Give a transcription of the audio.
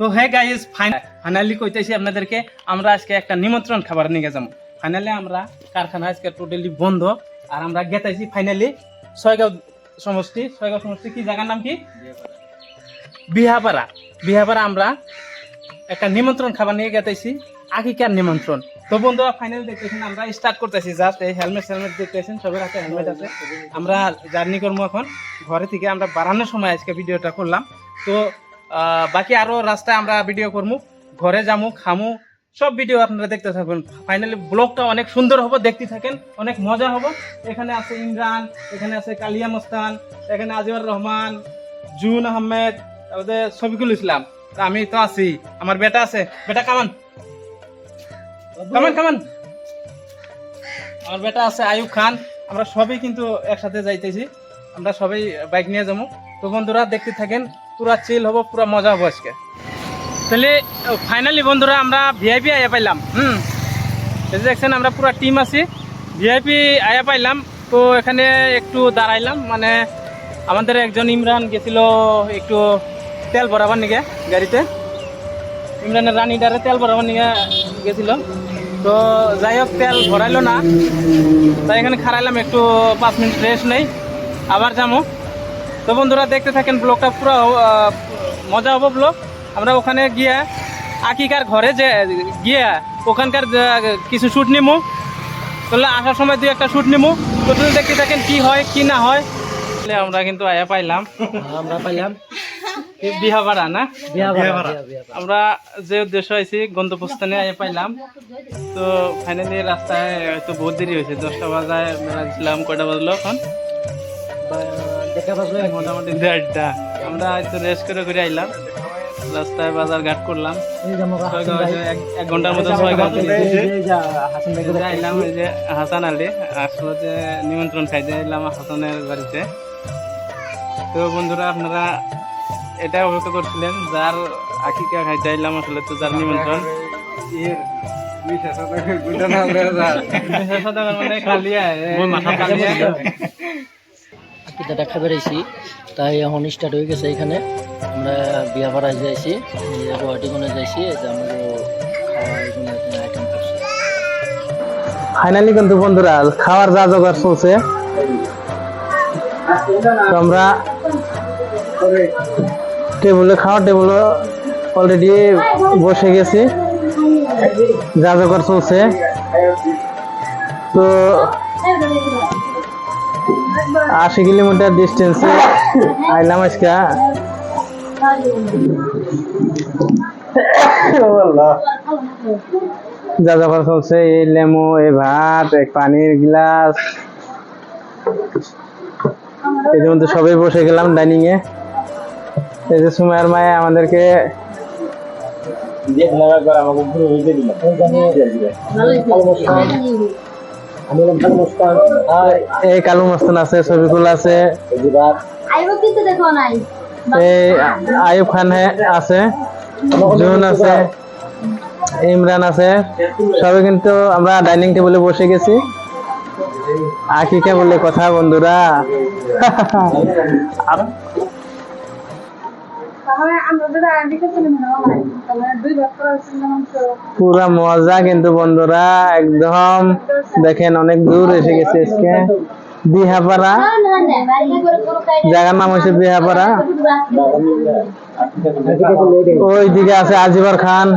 তো হ্যাঁ guys finally কইতেছি আপনাদেরকে, আমরা আজকে একটা নিমন্ত্রণ খাবার নিয়ে যাব ফাইনালি আমরা কারখানা আজকে টোটালি বন্ধ, আর আমরা গেতেছি ফাইনালি ছয়গাঁও সমষ্টি। ছয়গাঁও সমষ্টি কি জায়গার নাম কি? বিহাপাড়া। বিহাপাড়া আমরা একটা নিমন্ত্রণ খাবার নিয়ে গেতেছি, আগেকার নিমন্ত্রণ। তো বন্ধুরা ফাইনাল দেখতেছেন, আমরা স্টার্ট করতেছি জাস্ট এই হেলমেট হেলমেট দেখতেছেন, সবার হাতে হেলমেট আছে। আমরা জার্নি করব এখন। ঘরে থেকে আমরা বাড়ানোর সময় আজকে ভিডিওটা করলাম। তো বাকি আরও রাস্তায় আমরা ভিডিও করব ঘরে যামু, খামু, সব ভিডিও আপনারা দেখতে থাকবেন ফাইনালি ব্লগটা অনেক সুন্দর হবে, দেখতে থাকেন, অনেক মজা হবে। এখানে আছে ইমরান, এখানে আছে কালিয়া মস্তান, এখানে আজিবুর রহমান, জুন আহমেদ, তারপরে শফিকুল ইসলাম। আমি তো আছি, আমার বেটা আছে। বেটা কামান কামান কামান আমার বেটা আছে আয়ুব খান। আমরা সবাই কিন্তু একসাথে যাইতেছি। আমরা সবাই বাইক নিয়ে যাব। তো বন্ধুরা, দেখতে থাকেন। পুরা চিল হব, পুরা মজা হব আজকে। তাহলে ফাইনালি বন্ধুরা আমরা ভিআইপি আয়া পাইলাম, হুম? দেখছেন, আমরা পুরা টিম আছি। ভিআইপি আয়া পাইলাম, তো এখানে একটু দাঁড়াইলাম মানে আমাদের একজন ইমরান গেছিল একটু তেল ভরাবার নিগে গাড়িতে। ইমরানের রানিডারে তেল ভরাবার নিগে গেছিল। তো যাই হোক, তেল ভরাইলো না। তাই এখানে খারাইলাম একটু পাঁচ মিনিট রেস্ট নেই। আবার যাব তো বন্ধুরা দেখতে থাকেন ব্লগটা পুরো মজা হব ব্লগ। আমরা ওখানে গিয়ে আকিকার ঘরে যে গিয়ে ওখানকার কিছু শ্যুট নিমু। তাহলে আসার সময় দুই একটা শ্যুট নিমু। তো তুমি দেখতে থাকেন কি হয় কি না হয়। তাহলে আমরা কিন্তু আয়া পাইলাম। আমরা পাইলাম। বিহাবাড়া না? আমরা যে উদ্দেশ্য আইছি গন্তব্যস্থানে আয়া পাইলাম। তো ফাইনালি রাস্তায় হয়তো বহুত দেরি হয়েছে। দশটা বাজায় বেড়াচ্ছিলাম কয়টা বাজলো এখন? মোটামুটি দেড়টা। আমরা হয়তো রেস্ট করে আইলাম। রাস্তায় বাজার ঘাট করলাম। এই যে মোরা ছয়গাঁও হয়েছে এক- এক ঘণ্টার মতো ছয়গাঁও হাসান আইলাম ওই যে হাসান আলী। আসলে যে নিমন্ত্রণ খাইতে আইলাম হাসানের বাড়িতে। তো বন্ধুরা আপনারা এটা অপেক্ষা করছিলেন যার আকিকা খাইতে আইলাম আসলে তো যার নিমন্ত্রণ। মানে খালি পিঠাটা খাবার আইছি তাই এখন স্টার্ট হয়ে গেছে এখানে। আমরা বিয়া ভাড়া যাইছি গুয়াহাটি কোনে যাইছি ফাইনালি কিন্তু বন্ধুরা, খাওয়ার যা জোগাড় চলছে। আমরা টেবিলে খাওয়ার টেবিলে অলরেডি বসে গেছি। যা জোগাড় চলছে। তো আশি কিলোমিটার ডিস্টেন্সে আইলাম আজকে যা যা করে চলছে এই লেমু এই ভাত এই পানির গ্লাস। এর মধ্যে সবাই বসে গেলাম ডাইনিং এ এই যে সুমায়ের মায়ে আমাদেরকে আর এই কালু মস্তান আছে ছবিকুল আছে। আইব কিন্তু দেখো নাই। এই আয়ুব খান হে- আছে জুন আছে ইমরান আছে। সবাই কিন্তু আমরা ডাইনিং টেবিলে বসে গেছি। আকিকে বলে কথা বন্ধুরা। পুরা মজা কিন্তু বন্ধুরা একদম। দেখেন অনেক দূর এসে গেছে আজকে। বিহাপাড়া। জায়গার নাম হচ্ছে বিহাপাড়া। ওই দিকে আছে আজিবর খান।